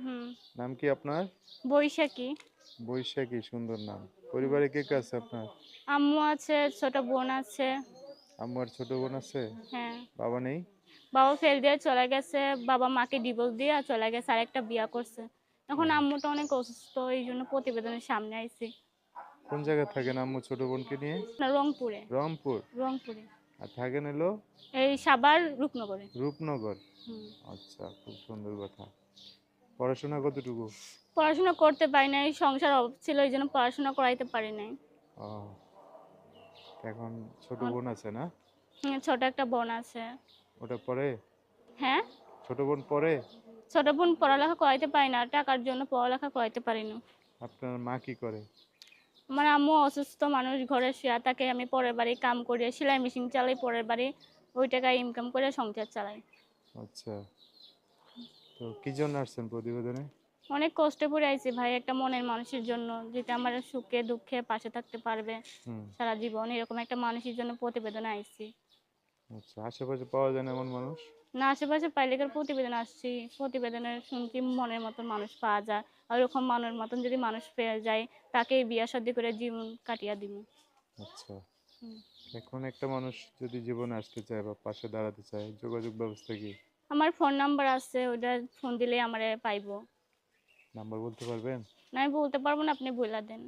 হুম। নাম কি আপনার? বৈশাখী। বৈশাখী সুন্দর নাম। পরিবারে কে কে আছে আপনার? আম্মু আছে ছোট বোন আছে। আম্মু আর ছোট বোন আছে? হ্যাঁ। বাবা নেই? বাবা ফেল দিয়ে চলে গেছে বাবা মাকে ডিভোর্স দিয়ে চলে গেছে আর একটা বিয়া করছে। এখন আম্মুটা অনেক অসুস্থ এই জন্য প্রতিবেদনের সামনে আইছি। কোন জায়গায় থাকেন আম্মু ছোট বোনকে নিয়ে? না, রংপুরে। রংপুর? রংপুরে। আর থাকেন এলো? এই সাবার রূপনগরে। রূপনগর। হুম। আচ্ছা খুব সুন্দর কথা। পড়াশোনা কতটুকু? পড়াশোনা করতে পারি নাই সংসার অভাব ছিল এই জন্য পড়াশোনা করাইতে পারি নাই। ও, এখন ছোট বোন আছে না? হুম, ছোট একটা বোন আছে। ওটা পরে হ্যাঁ? ছোট বোন পরে ছোট বোন পড়ালেখা করাইতে পারি না টাকার জন্য পড়ালেখা করাইতে পারি না। আপনার মা কি করে? আমার আম্মু অসুস্থ মানুষ ঘরে শুয়ে থাকে আমি পরের বাড়ি কাম করি সেলাই মেশিন চালাই পরের বাড়ি ওই টাকায় ইনকাম করে সংসার চালাই। আচ্ছা। তো কি জন্য আসছেন প্রতিবেদনে? অনেক কষ্টে পড়ে আইছি ভাই একটা মনের মানুষের জন্য যেটা আমার সুখে দুঃখে পাশে থাকতে পারবে সারা জীবন এরকম একটা মানুষের জন্য প্রতিবেদনে আইছি। আচ্ছা আশেপাশে পাওয়া যায় না এমন মানুষ? না আশেপাশে পাইলেকার প্রতিবেদন আসছি। প্রতিবেদনে শুনছি মনের মতন মানুষ পাওয়া যায়। আর ওরকম মনের মতন যদি মানুষ পেয়ে যায় তাকে বিয়া শাদি করে জীবন কাটিয়ে দিব। আচ্ছা। এখন একটা মানুষ যদি জীবনে আসতে চায় বা পাশে দাঁড়াতে চায় যোগাযোগ ব্যবস্থা কি? আমার ফোন নাম্বার আছে ওটা ফোন দিলে আমারে পাইবো। নাম্বার বলতে পারবেন? না আমি বলতে পারব না আপনি বইলা দেন।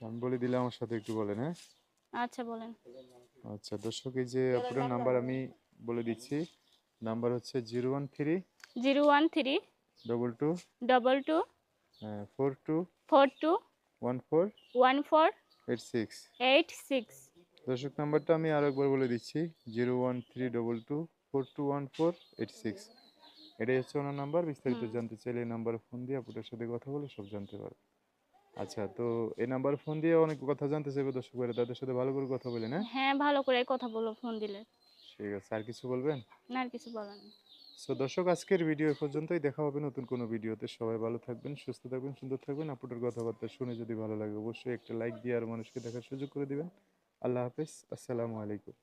আমি বলে দিলে আমার সাথে একটু বলেন হ্যাঁ? আচ্ছা বলেন। আচ্ছা দর্শক এই যে আপনার নাম্বার আমি বলে দিচ্ছি। নাম্বার হচ্ছে zero one three zero one three double two double two four two four two one four one four eight six. Eight six. দর্শক নাম্বারটা আমি আরও একবার বলে দিচ্ছি। Zero one three double two four two one four eight six এটাই হচ্ছে ওনার number বিস্তারিত জানতে চাইলে এই নাম্বারে ফোন দিয়ে আপনার সাথে কথা বলে সব জানতে পারবে। আচ্ছা তো এই নাম্বারে ফোন দিয়ে অনেক কথা জানতে চাইবে দর্শক ভাইরা তাদের সাথে ভালো করে কথা বলেন হ্যাঁ হ্যাঁ ভালো করে কথা বলো ফোন দিলে। ঠিক আছে আর কিছু বলবেন? না আর কিছু বলার নেই। সো দর্শক আজকের ভিডিও পর্যন্তই দেখা হবে নতুন কোনো ভিডিওতে। সবাই ভালো থাকবেন সুস্থ থাকবেন সুন্দর থাকবেন। আপনাদের কথাবার্তা শুনে যদি ভালো লাগে অবশ্যই একটা লাইক দিয়ে আর মানুষকে দেখার সুযোগ করে দিবেন। আল্লাহ হাফেজ আসসালামু আলাইকুম।